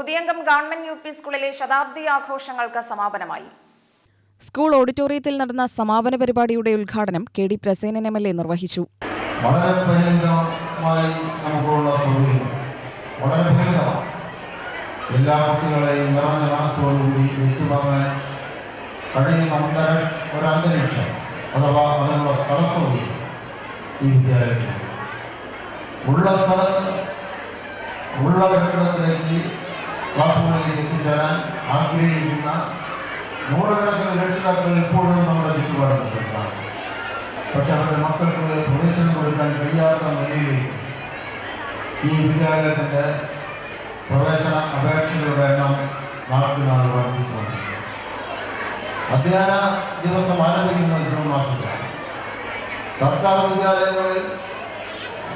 Puthiyangam government U P സ്കൂളിലെ ശതാബ്ദി ആഘോഷങ്ങൾക്ക് സമാപനമായി. School ഓഡിറ്റോറിയത്തിൽ നടന്ന സമാപന പരിപാടിയുടെ ഉദ്ഘാടനം K D Prasenan M L A നിർവഹിച്ചു. വളരെ പരിമിതമായി നമുക്കുള്ള സൗകര്യം. വളരെ പരിമിതമാണ്. എല്ലാ കുട്ടികളെയും നിറഞ്ഞ മനസ്സോടുകൂടി ഏറ്റുവാങ്ങാൻ കഴിയുന്ന അന്തരം ഒരു അന്തരീക്ഷം അഥവാ അതിനുള്ള സ്ഥല സൗകര്യം ഈ വിദ്യാലയത്തിൽ ഉള്ള സ്ഥലത്ത് ഉള്ള കെട്ടിടത്തിലേക്ക് ആഗ്രഹിക്കുന്ന നൂറുകണക്കിന് രക്ഷിതാക്കൾ ഇപ്പോഴും നമ്മുടെ ചുറ്റുപാടുകൾ പക്ഷെ അവരുടെ മക്കൾക്ക് പ്രവേശനം കൊടുക്കാൻ കഴിയാത്ത നിലയിലേക്ക് ഈ വിദ്യാലയത്തിന്റെ പ്രവേശന അപേക്ഷകളുടെ എണ്ണം നാൾക്ക് നാൾ വർദ്ധിച്ചുകൊണ്ടിരിക്കുന്നു. അധ്യയന ദിവസം ആരംഭിക്കുന്നത് ജൂൺ മാസത്തിലാണ്. സർക്കാർ വിദ്യാലയങ്ങളിൽ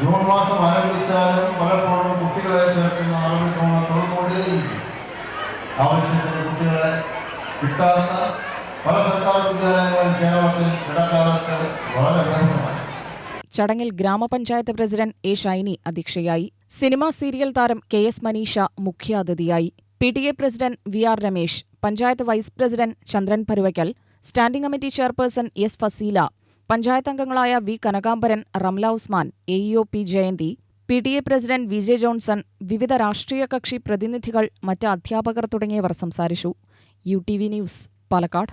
ജൂൺ മാസം ആരംഭിച്ചാലും ആവശ്യത്തിന് കുട്ടികളെ കിട്ടാത്ത പല സർക്കാർ വിദ്യാലയങ്ങളും കേരളത്തിൽ ഇടക്കാലത്ത് വളരെ വ്യക്തമാണ് ചടങ്ങിൽ ഗ്രാമപഞ്ചായത്ത് പ്രസിഡന്റ് എ ഷൈനി അധ്യക്ഷയായി. സിനിമാ സീരിയൽ താരം കെ എസ് മനീഷ മുഖ്യാതിഥിയായി. P T A president V R Ramesh panchayat vice president Chandran Paruvakkal standing committee chairperson S Faseela panchayat അംഗങ്ങളായ V Kanakambaran Ramla Usman A E O P Jayanthi P T A president V J Johnson വിവിധ രാഷ്ട്രീയ കക്ഷി പ്രതിനിധികൾ മറ്റ് അധ്യാപകർ തുടങ്ങിയവർ സംസാരിച്ചു. U T V news Palakkad.